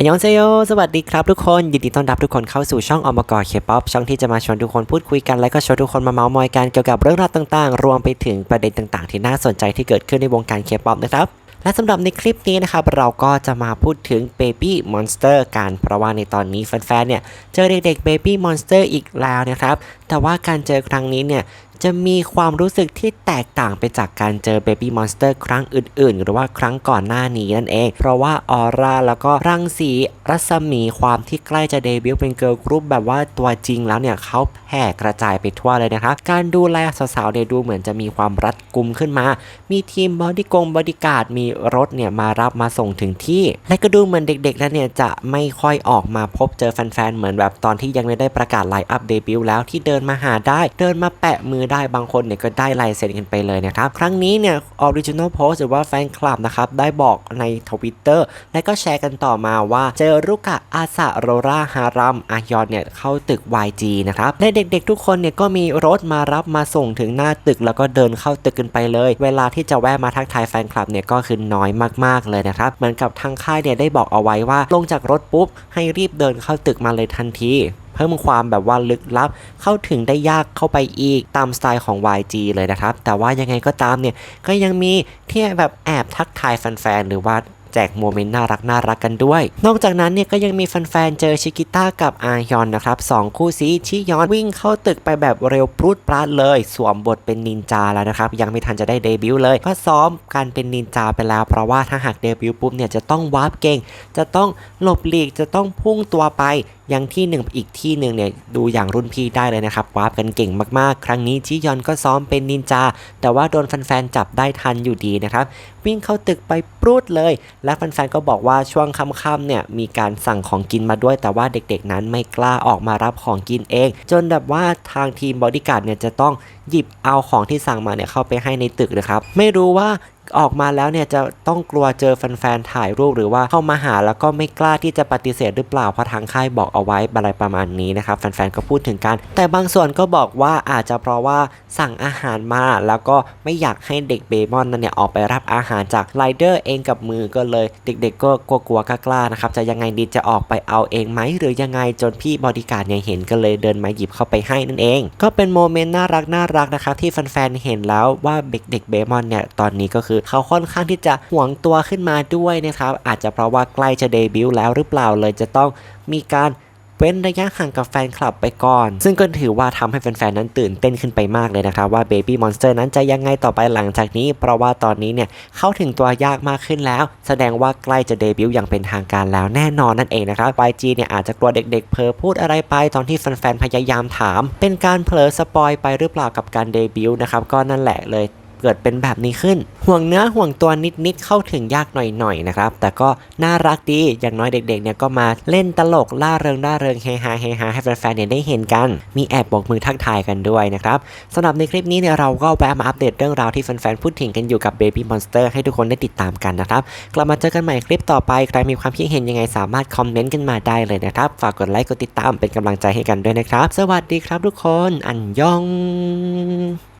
อันยองเซโยสวัสดีครับทุกคน ยินดีต้อนรับทุกคนเข้าสู่ช่องอมกรเคป๊อปช่องที่จะมาชวนทุกคนพูดคุยกัน และก็ชวนทุกคนมาเมาส์มอยกันเกี่ยวกับเรื่องราวต่างๆ รวมไปถึงประเด็นต่างๆ ที่น่าสนใจที่เกิดขึ้นในวงการเคป๊อปนะครับ และสำหรับในคลิปนี้นะครับ เราก็จะมาพูดถึง Baby Monster กันเพราะว่าในตอนนี้แฟนๆเนี่ยเจอเด็กๆ Baby Monster อีกแล้วนะครับ แต่ว่าการเจอครั้งนี้เนี่ย จะมีความรู้สึกที่แตกต่างไปจากการเจอ Baby Monster ครั้งอื่นๆ หรือว่าครั้งก่อนหน้านี้นั่นเอง เพราะว่าออร่าแล้วก็รังสีรัศมีความที่ใกล้จะเดบิวต์เป็นเกิร์ลกรุ๊ปแบบว่าตัวจริงแล้วเนี่ยเขาแผ่กระจายไปทั่วเลยนะครับการดูแลสาวๆเนี่ยดูเหมือนจะมีความรัดกุมขึ้นมา มีทีมบอดี้กงบอดี้การ์ดมีรถเนี่ยมารับมาส่งถึงที่ และก็ดูเหมือนเด็กๆแล้วเนี่ยจะไม่ค่อยออกมาพบเจอแฟนๆเหมือนแบบตอนที่ยังไม่ได้ประกาศไลน์อัพเดบิวต์แล้วที่เดินมาหาได้เดินมาแปะมือได้บางคนเนี่ยก็ได้ลายเซ็นกันไปเลยนะครับ ครั้งนี้เนี่ยออริจินอลโพสหรือว่าแฟนคลับนะครับได้บอกในทวิตเตอร์และก็แชร์กันต่อมาว่าเจอรุกะอาซาโรราฮารัมอายอนเนี่ยเข้าตึก YG นะครับและเด็กๆทุกคนเนี่ยก็มีรถมารับมาส่งถึงหน้าตึกแล้วก็เดินเข้าตึกกันไปเลย เวลาที่จะแวะมาทักทายแฟนคลับเนี่ยก็คือน้อยมากๆเลยนะครับเหมือนกับทางค่ายเนี่ยได้บอกเอาไว้ว่าลงจากรถปุ๊บให้รีบเดินเข้าตึกมาเลยทันที เพิ่มความแบบว่าลึกลับ เข้าถึงได้ยากเข้าไปอีกตามสไตล์ของ YG เลยนะครับ แต่ว่ายังไงก็ตามเนี่ยก็ยังมีที่แบบแอบทักทายแฟนๆหรือว่า แจกโมเมนต์น่ารักน่ารักกันด้วย นอกจากนั้นเนี่ยก็ยังมีแฟนๆเจอชิกิต้ากับอายอนนะครับสองคู่ซีชิยอนวิ่งเข้าตึกไปแบบเร็วปรุดปราดเลย สวมบทเป็นนินจาแล้วนะครับ ยังไม่ทันจะได้เดบิวต์เลยก็ซ้อมการเป็นนินจาไปแล้ว เพราะว่าถ้าหากเดบิวต์ปุ๊บเนี่ยจะต้องวาร์ปเก่ง จะต้องหลบหลีกจะต้องพุ่งตัวไปยังที่หนึ่งอีกที่หนึ่งเนี่ยดูอย่างรุ่นพี่ได้เลยนะครับวาร์ปกันเก่งมากๆ ครั้งนี้ชิยอนก็ซ้อมเป็นนินจา แต่ว่าโดนแฟนๆจับได้ทันอยู่ดีนะครับวิ่งเข้าตึกไปปรุดเลยและแฟนๆก็บอกว่าช่วงค่ำๆเนี่ยมีการสั่งของกินมาด้วย แต่ว่าเด็กๆนั้นไม่กล้าออกมารับของกินเอง จนแบบว่าทางทีมบอดี้การ์ดเนี่ยจะต้องหยิบเอาของที่สั่งมาเนี่ยเข้าไปให้ในตึกนะครับ ไม่รู้ว่า ออกมาแล้วเนี่ยจะต้องกลัวเจอแฟนๆถ่ายรูปหรือว่าเข้ามาหาแล้วก็ไม่กล้าที่จะปฏิเสธหรือเปล่าเพราะทางค่ายบอกเอาไว้อะไรประมาณนี้นะครับแฟนๆก็พูดถึงกัน แต่บางส่วนก็บอกว่าอาจจะเพราะว่าสั่งอาหารมาแล้วก็ไม่อยากให้เด็กเบมอนนั่นเนี่ยออกไปรับอาหารจากไรเดอร์เองกับมือก็เลยเด็กๆ ก็กลัวๆกล้าๆนะครับจะยังไงดีจะออกไปเอาเองไหมหรือยังไงจนพี่บอดี้การ์ดเนี่ยเห็นก็เลยเดินมาหยิบเข้าไปให้นั่นเอง ก็เป็นโมเมนต์น่ารักน่ารักนะครับที่แฟนๆเห็นแล้วว่าเด็กๆเบมอนเนี่ยตอนนี้ก็คือเขาค่อนข้างที่จะหวงตัวขึ้นมาด้วยนะครับ อาจจะเพราะว่าใกล้จะเดบิวต์แล้วหรือเปล่าเลยจะต้องมีการเว้นระยะห่างกับแฟนคลับไปก่อน ซึ่งก็ถือว่าทำให้แฟนๆ นั้นตื่นเต้นขึ้นไปมากเลยนะครับ ว่า Baby Monster นั้นจะยังไงต่อไปหลังจากนี้ เพราะว่าตอนนี้เนี่ยเข้าถึงตัวยากมากขึ้นแล้ว แสดงว่าใกล้จะเดบิวต์อย่างเป็นทางการแล้วแน่นอนนั่นเองนะครับ YG เนี่ยอาจจะกลัวเด็กๆเผลอพูดอะไรไปตอนที่แฟนๆ พยายามถาม เป็นการเผลอสปอยไปหรือเปล่ากับการเดบิวต์นะครับ ก็นั่นแหละเลย เกิดเป็นแบบนี้ขึ้น ห่วงเนื้อห่วงตัวนิดๆเข้าถึงยากหน่อยๆนะครับ แต่ก็น่ารักดีอย่างน้อยเด็กๆเนี่ยก็มาเล่นตลกล่าเริงล่าเริงเฮฮาเฮฮาให้แฟนๆเนี่ยได้เห็นกัน มีแอบบอกมือทักทายกันด้วยนะครับสำหรับในคลิปนี้เนี่ยเราก็แวะมาอัปเดตเรื่องราวที่แฟนๆพูดถึงกันอยู่กับ Baby Monster ให้ทุกคนได้ติดตามกันนะครับกลับมาเจอกันใหม่คลิปต่อไปใครมีความคิดเห็นยังไงสามารถคอมเมนต์กันมาได้เลยนะครับฝากกดไลค์กดติดตามเป็นกำลังใจให้กันด้วยนะครับ สวัสดีครับทุกคนอันยอง